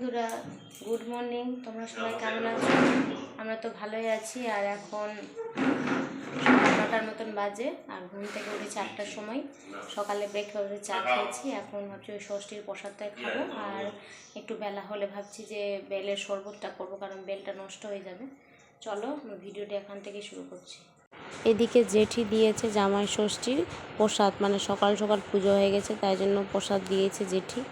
বন্ধুরা good morning তোমরা সবাই কেমন আছো? আমরা তো ভালোই আছি আর এখন নটার মতন বাজে আর ঘুম থেকে উঠেছি আটটার সময়। সকালে ব্রেকফাস্টে চা খেয়েছি এখন ভাবছি ওই ষষ্ঠীর প্রসাদটাই খাব। আর একটু বেলা হলে ভাবছি যে বেলের শরবতটা করব কারণ বেলটা নষ্ট হয়ে যাবে। চলো ভিডিওটা এখান থেকে শুরু করছি। এদিকে জেঠি দিয়েছে জামাই ষষ্ঠীর প্রসাদ মানে সকাল সকাল পুজো হয়ে গেছে তাই জন্য প্রসাদ দিয়েছে জেঠি।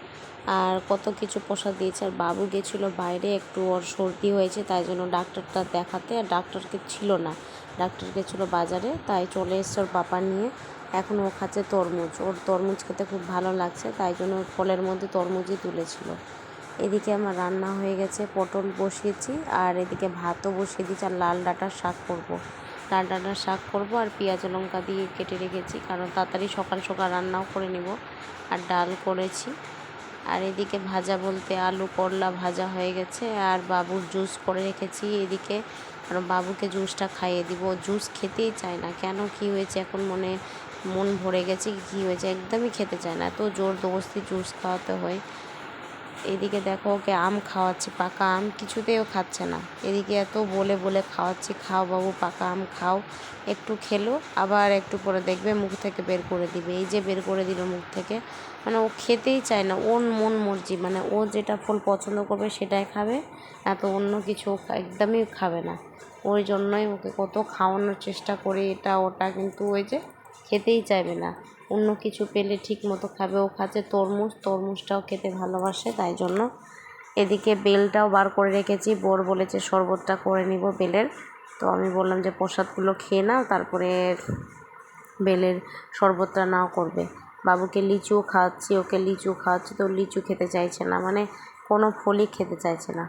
আর কত কিছু প্রসাদ দিয়েছে। আর বাবু গেছিল বাইরে, একটু ওর সর্দি হয়েছে, তাই জন্য ডাক্তারটা দেখাতে আর ডাক্তারকে ছিল না। ডাক্তার গেছিল বাজারে, তাই চলে এসছে ওর পাপা নিয়ে। এখন ও খাচ্ছে তরমুজ। ওর তরমুজ খেতে খুব ভালো লাগছে, তাই জন্য ফলের মধ্যে তরমুজই তুলেছিল। এদিকে আমার রান্না হয়ে গেছে, পটল বসিয়েছি, আর এদিকে ভাতও বসিয়ে দিয়েছি, আর লাল ডাঁটার শাক করব। লাল ডাঁটার শাক করব, আর পেঁয়াজ লঙ্কা দিয়ে কেটে রেখেছি, কারণ তাড়াতাড়ি সকাল সকাল রান্নাও করে নেব। আর ডাল করেছি। আর এদিকে ভাজা বলতে আলু করলা ভাজা হয়ে গেছে, আর বাবুর জুস করে রেখেছি। এদিকে কারণ বাবুকে জুসটা খাইয়ে দিব। জুস খেতেই চায় না। কেন? কি হয়েছে? এখন মনে মন ভরে গেছে কি কী হয়েছে? একদমই খেতে চায় না। তো জোর দোস্তি জুস খাওয়াতে হয়। এদিকে দেখো ওকে আম খাওয়াচ্ছি, পাকা আম, কিছুতেও খাচ্ছে না। এদিকে এত বলে বলে খাওয়াচ্ছি, খাও বাবু, পাকা আম খাও, একটু খেলো, আবার একটু পরে দেখবে মুখ থেকে বের করে দিবে। এই যে বের করে দিল মুখ থেকে মানে ও খেতেই চায় না, ওর মন মর্জি মানে ও যেটা ফল পছন্দ করবে সেটাই খাবে না তো অন্য কিছু একদমই খাবে না। ওই জন্যই ওকে কত খাওয়ানোর চেষ্টা করি, এটা ওটা, কিন্তু ওই যে খেতেই চাইবে না। অন্য কিছু পেলে ঠিক মতো খাবে। ও খাচ্ছে তরমুজ, তরমুজটাও খেতে ভালোবাসে, তাই জন্য এদিকে বেলটাও বার করে রেখেছি। বোর বলেছে শরবতটা করে নিব বেলের। তো আমি বললাম যে প্রসাদগুলো খেয়ে নাও, তারপরে বেলের শরবতটা নাও করবে। বাবুকে লিচুও খাওয়াচ্ছি, ওকে লিচু খাওয়াচ্ছি, তো লিচু খেতে চাইছে না মানে কোনো ফলই খেতে চাইছে না।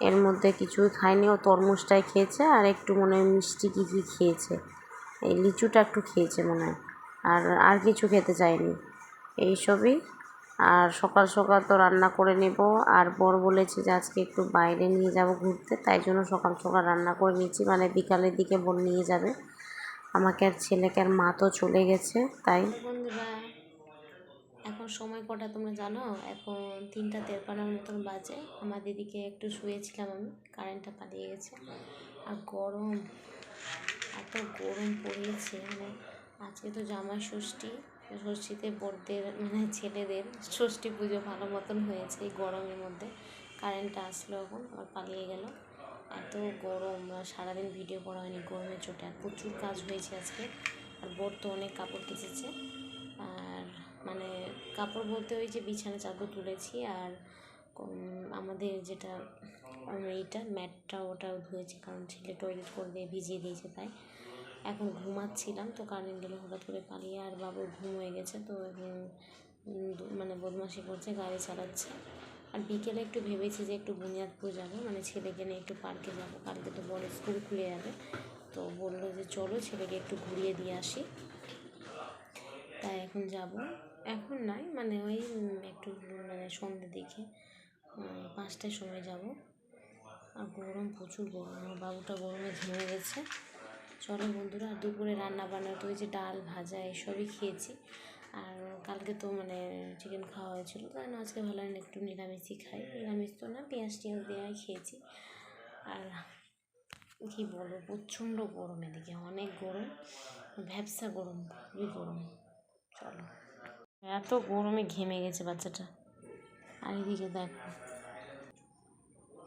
এর মধ্যে কিছুই খায়নি, ও তরমুজটাই খেয়েছে, আর একটু মনে হয় মিষ্টি কী কী খেয়েছে। এই লিচুটা একটু খেয়েছে মনে হয়। আর আর কিছু খেতে চায়নি এইসবই। আর সকাল সকাল তো রান্না করে নেব। আর বর বলেছে যে আজকে একটু বাইরে নিয়ে যাব ঘুরতে। তাই জন্য সকাল সকাল রান্না করে নিয়েছি। মানে বিকালের দিকে বোন নিয়ে যাবে। আমাকে আর ছেলেকে আর মা তো চলে গেছে, তাই। এখন সময় কটা তোমরা জানো? এখন তিনটা তেরপানোর মতন বাজে। আমার দিদিকে একটু শুয়েছিলাম আমি। কারেন্টটা পালিয়ে গেছে। আর গরম, এত গরম পড়িয়েছে মানে আজকে তো জামাই ষষ্ঠী, ষষ্ঠীতে বড়দের মানে ছেলেদের ষষ্ঠী পুজো ভালো মতন হয়েছে এই গরমের মধ্যে। কারেন্টটা আসলো এখন, আবার পালিয়ে গেল। এত গরম সারাদিন ভিডিও করা হয়নি, গরমের চোটে। আর প্রচুর কাজ হয়েছে আজকে। আর বোর তো অনেক কাপড় কেচেছে। আর মানে কাপড় বলতে ওই যে বিছানা চাদর তুলেছি, আর আমাদের যেটা এইটা ম্যাটটা ওটাও ধুয়েছি, কারণ ছেলে টয়লেট করে দিয়ে ভিজিয়ে দিয়েছে তাই। এখন ঘুমাচ্ছিলাম তো কারেন্ট গেলে হঠাৎ করে পালিয়ে আর বাবুর ঘুম হয়ে গেছে তো এখন মানে বদমাশি করছে, গাড়ি চালাচ্ছে। আর বিকেলে একটু ভেবেছি যে একটু বুনিয়াদপুর যাব মানে ছেলেকে নিয়ে একটু পার্কে যাব। কালকে তো বড় স্কুল খুলে যাবে। তো বলল যে চলো ছেলেকে একটু ঘুরিয়ে দিয়ে আসি। তাই এখন যাব। এখন নয় মানে ওই একটু মানে সন্ধ্যে দিকে পাঁচটার সময় যাব। আর গরম, প্রচুর গরম। আমার বাবুটা গরমে ঘেমে গেছে। চলো বন্ধুরা, দুপুরে রান্না বান্না তো ওই যে ডাল ভাজা এসবই খেয়েছি। আর কালকে তো মানে চিকেন খাওয়া হয়েছিল, তাই জন্য আজকে ভালো হয় না একটু নিরামিষই খাই। নিরামিষ তো না, পেঁয়াজ টিয়াজ দেওয়াই খেয়েছি। আর কী বলব, প্রচণ্ড গরম এদিকে, অনেক গরম, ভ্যাবসা গরম, খুবই গরম। চলো। এত গরমে ঘেমে গেছে বাচ্চাটা। আর এদিকে দেখো।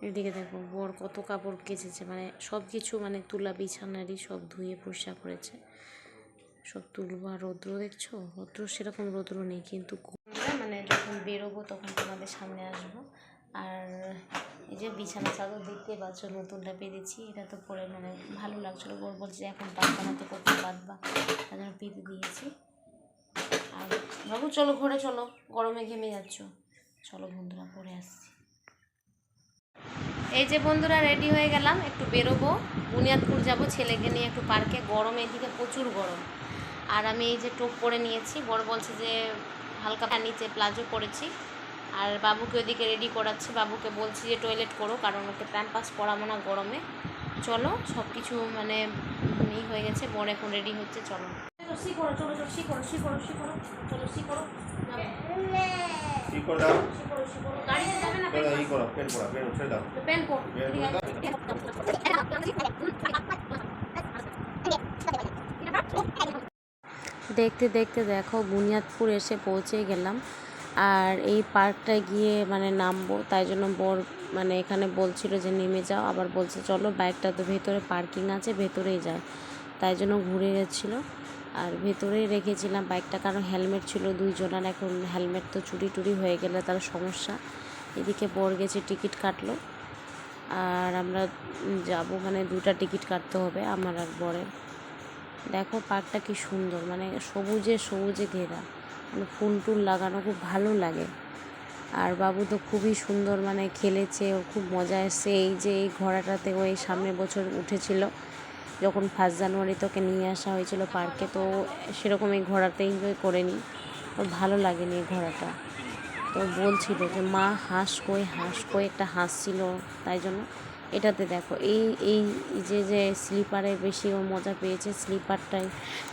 এদিকে দেখো, বর কত কাপড় কেচেছে মানে সব কিছু মানে তুলা বিছানারই সব ধুয়ে পরিষ্কার করেছে। সব তুলবো আর রৌদ্র দেখছ? রৌদ্র সেরকম রৌদ্র নেই, কিন্তু মানে যখন বেরোবো তখন তোমাদের সামনে আসব। আর এই যে বিছানা চাদর দেখতে পাচ্ছ নতুনটা পেরেছি এটা তো পরে মানে ভালো লাগছিল। বর বলছে এখন না তো করতে বাঁধবা, তার জন্য পেতে দিয়েছি। আর বাবু, চলো ঘরে চলো, গরমে ঘেমে যাচ্ছ। চলো বন্ধুরা, পরে আসছি। এই যে বন্ধুরা রেডি হয়ে গেলাম, একটু বেরোবো। বুনিয়াদপুর যাব, ছেলেকে নিয়ে একটু পার্কে। গরম এদিকে প্রচুর গরম। আর আমি এই যে টোপ পরে নিয়েছি। বড় বলছে যে, হালকা নিচে প্লাজো পরেছি। আর বাবুকে ওইদিকে রেডি করাচ্ছি। বাবুকে বলছি যে টয়লেট করো, কারণ ওকে প্যাম্পাস পরাবো না গরমে। চলো সব কিছু মানে ই হয়ে গেছে। বড় এখন রেডি হচ্ছে, চলো। সি করো চলো চলো সি করো সি করো সি করো চলো সি করো যাও। ই দাও সি করো সি করো গাড়িতে যাবে না করে করো পেন পড়া পেন ছেড়ে দাও। পেন পর দেখতে দেখতে দেখো বুনিয়াদপুর এসে পৌঁছে গেলাম। আর এই পার্কটায় গিয়ে মানে নামবো তাই জন্য বর মানে এখানে বলছিল যে নেমে যাও। আবার বলছে চলো বাইকটা তো ভেতরে পার্কিং আছে ভেতরেই যায় তাই জন্য ঘুরে গেছিল। আর ভেতরেই রেখেছিলাম বাইকটা, কারণ হেলমেট ছিল দুইজনের, এখন হেলমেট তো চুরি টুরি হয়ে গেলে তার সমস্যা। এদিকে বর গেছে, টিকিট কাটলো। আর আমরা যাব মানে দুটা টিকিট কাটতে হবে, আমার আর বরের। দেখো পার্কটা কি সুন্দর মানে সবুজে সবুজে ঘেরা। মানে ফুল টুল লাগানো, খুব ভালো লাগে। আর বাবু তো খুবই সুন্দর মানে খেলেছে ওর খুব মজা এসছে। এই যে এই ঘোড়াটাতে ওই সামনে বছর উঠেছিল যখন ফার্স্ট জানুয়ারি তোকে নিয়ে আসা হয়েছিল পার্কে তো সেরকম এই ঘোড়াতে এনজয় করেনি। ওর ভালো লাগেনি এই ঘোড়াটা তো বলছিল যে, মা, হাঁস কই হাঁস কই, একটা হাঁস ছিল। তাই জন্য এটাতে দেখো, এই এই যে যে স্লিপারে বেশি ও মজা পেয়েছে স্লিপারটাই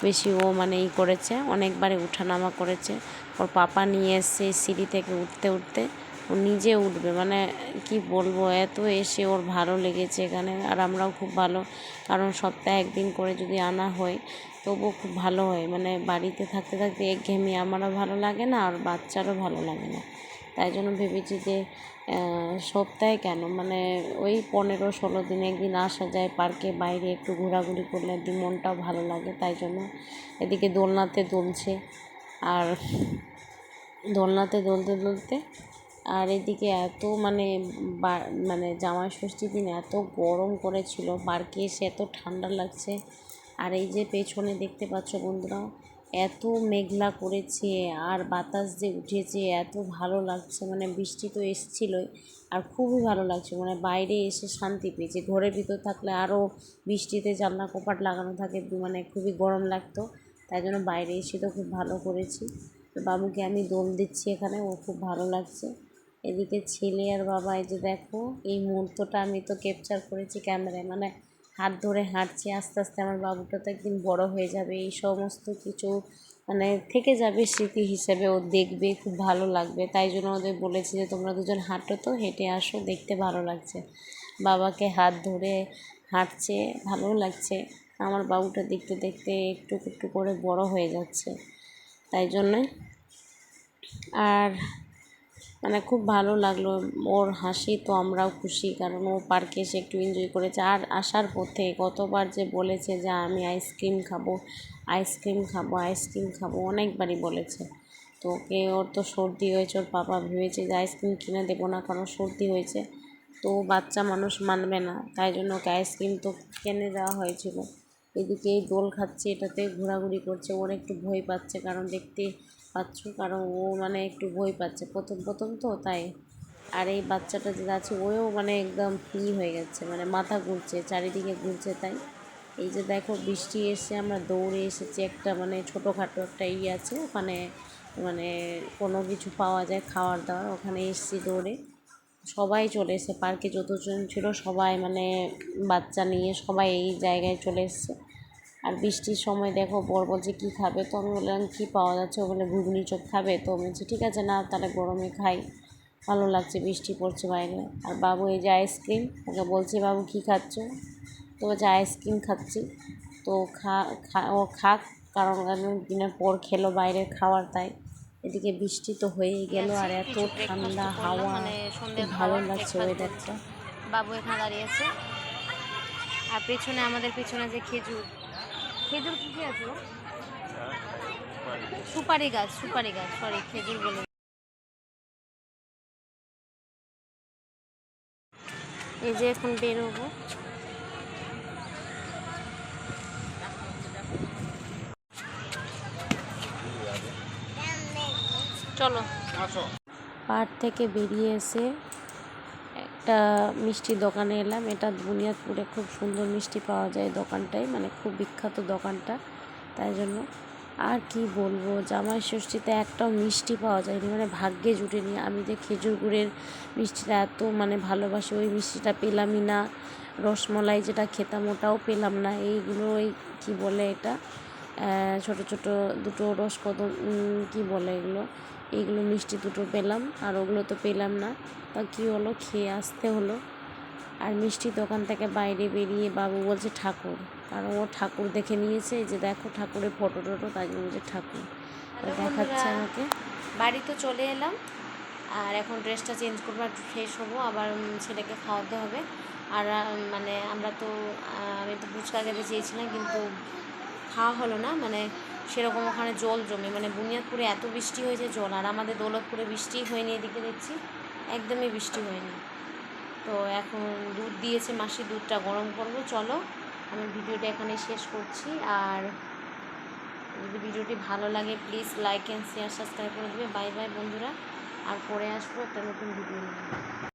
বেশি ও মানে ই করেছে অনেকবারে উঠানামা করেছে। ওর পাপা নিয়ে এসছে সিঁড়ি থেকে উঠতে উঠতে। ও নিজে উঠবে। মানে কি বলব, এত এসে ওর ভালো লেগেছে এখানে। আর আমরাও খুব ভালো। কারণ সপ্তাহে একদিন করে যদি আনা হয়, তবুও খুব ভালো হয়। মানে বাড়িতে থাকতে থাকতে একঘেয়েমি আমারও ভালো লাগে না, আর বাচ্চারও ভালো লাগে না। তাই জন্য ভেবেছি যে সপ্তাহে কেন? মানে ওই পনেরো, ষোলো দিন একদিন আসা যায় পার্কে, বাইরে একটু ঘোরাঘুরি করলে একদিন মনটাও ভালো লাগে। তাই জন্য এদিকে দোলনাতে দুলছে। আর দোলনাতে দুলতে দুলতে আর এদিকে এত মানে মানে জামাই ষষ্ঠীর দিন এত গরম করেছিল পার্কে এসে এত ঠান্ডা লাগছে। আর এই যে পেছনে দেখতে পাচ্ছ বন্ধুরা, এত মেঘলা করেছে আর বাতাস যে উঠেছে, এত ভালো লাগছে। মানে বৃষ্টি তো এসছিলোই আর খুবই ভালো লাগছে। মানে বাইরে এসে শান্তি পেয়েছে। ঘরের ভিতর থাকলে আরও বৃষ্টিতে জানলা কপাট লাগানো থাকে মানে খুবই গরম লাগতো। তাই জন্য বাইরে এসে তো খুব ভালো করেছি। তো বাবুকে আমি দোল দিচ্ছি এখানে, ও খুব ভালো লাগছে। এদিকে ছেলে আর বাবা, এই যে দেখো, এই মুহূর্তটা আমি তো ক্যাপচার করেছি ক্যামেরায় মানে হাত ধরে হাঁটছে, আস্তে আস্তে আমার বাবুটা তো একদিন বড় হয়ে যাবে। এই সমস্ত কিছু মানে থেকে যাবে স্মৃতি হিসেবে ও দেখবে, খুব ভালো লাগবে। তাই জন্য ওদের বলেছি যে, তোমরা দুজন হাঁটো তো, হেঁটে আসো, দেখতে ভালো লাগছে। বাবাকে হাত ধরে হাঁটছে ভালো লাগছে। আমার বাবুটা দেখতে দেখতে একটু একটু করে বড় হয়ে যাচ্ছে। তাই জন্যই আর মানে খুব ভালো লাগল। ওর হাসি তো আমরাও খুশি, কারণ ও পার্কে এসে একটু এনজয় করেছে। আর আসার পথে কতবার যে বলেছে যে, আমি আইসক্রিম খাব আইসক্রিম খাব আইসক্রিম খাব, অনেকবারই বলেছে। তো ওকে, ওর তো সর্দি হয়েছে, ওর পাপা ভেবেছে যে আইসক্রিম কিনে দেবো না, কারণ সর্দি হয়েছে। তো বাচ্চা মানুষ মানবে না, তাই জন্য ওকে আইসক্রিম তো কিনে দেওয়া হয়েছিল। এদিকে এই দোল খাচ্ছে, এটাতে ঘোরাঘুরি করছে, ওর একটু ভয় পাচ্ছে, কারণ দেখতে পাচ্ছ, কারণ ও মানে একটু ভয় পাচ্ছে। প্রথম প্রথম তো তাই। আর এই বাচ্চাটা যেটা আছে ওও মানে একদম ফ্রি হয়ে গেছে মানে মাথা ঘুরছে, চারিদিকে ঘুরছে তাই। এই যে দেখো, বৃষ্টি এসে আমরা দৌড়ে এসেছি একটা মানে ছোটোখাটো একটা ইয়ে আছে, ওখানে মানে কোনো কিছু পাওয়া যায়, খাওয়ার দাওয়ার, ওখানে এসেছি দৌড়ে। সবাই চলে এসে পার্কে যতজন ছিল সবাই মানে বাচ্চা নিয়ে সবাই এই জায়গায় চলে এসছে। আর বৃষ্টির সময় দেখো বর বলছে কী খাবে? তো আমি বললাম কী পাওয়া যাচ্ছে? ও বলে ঘুগনি চপ খাবে? তো আমি বলছি ঠিক আছে না তাহলে গরমে খাই। ভালো লাগছে বৃষ্টি পড়ছে বাইরে। আর বাবু এই যে আইসক্রিম ওকে বলছি বাবু কী খাচ্ছ? তো বলছে আইসক্রিম খাচ্ছি। তো খা খা ও খাক কারণ দিনের পর খেলো বাইরের খাওয়ার তাই এদিকে বৃষ্টি তো হয়েই গেল আর এত ঠান্ডা হাওয়া। খুব ভালো লাগছে ওয়েদারটা বাবু এখানে দাঁড়িয়েছে আর পেছনে আমাদের পেছনে যে খেজুর খেজুর কি কি আছে সুপারি গাছ সুপারি গাছ সরি খেজুর বলে। এই যে এখন বেরোবো। চলো। পাহাড় থেকে বেরিয়ে এসে একটা মিষ্টির দোকানে এলাম। এটা বুনিয়াদপুরে খুব সুন্দর মিষ্টি পাওয়া যায় দোকানটায় মানে খুব বিখ্যাত দোকানটা, তাই জন্য। আর কি বলব, জামাই ষষ্ঠীতে একটাও মিষ্টি পাওয়া যায়নি মানে ভাগ্যে জুটেনি। আমি যে খেজুর গুড়ের মিষ্টিটা এত মানে ভালোবাসি, ওই মিষ্টিটা পেলামই না। রসমলাই যেটা খেতাম, ওটাও পেলাম না। এইগুলো ওই কী বলে এটা? ছোট ছোট দুটো রসকদম কি বলে এগুলো? এইগুলো মিষ্টি দুটো পেলাম আর ওগুলো তো পেলাম না। তা কী হলো? খেয়ে আসতে হলো। আর মিষ্টি দোকান থেকে বাইরে বেরিয়ে বাবু বলছে ঠাকুর। কারণ ও ঠাকুর দেখে নিয়েছে যে দেখো ঠাকুরের ফটো টটো তাই জন্য বলছে ঠাকুর। দেখাচ্ছে আমাকে। বাড়ি তো চলে এলাম আর এখন ড্রেসটা চেঞ্জ করব একটু ফ্রেশ হব আবার ছেলেকে খাওয়াতে হবে। আর মানে আমরা তো আমি তো ফুচকা খেতে চেয়েছিলাম কিন্তু খাওয়া হলো না মানে সেরকম ওখানে জল জমে। মানে বুনিয়াদপুরে এত বৃষ্টি হয়েছে জল, আর আমাদের দৌলতপুরে বৃষ্টি হয়নি এদিকে দেখছি। একদমই বৃষ্টি হয়নি। তো এখন দুধ দিয়েছে মাসি, দুধটা গরম করব, চলো। আমি ভিডিওটা এখানে শেষ করছি। আর যদি ভিডিওটি ভালো লাগে please like and share subscribe করে দেবে। বাই বাই বন্ধুরা। আর পরে আসব একটা নতুন ভিডিও নিয়ে।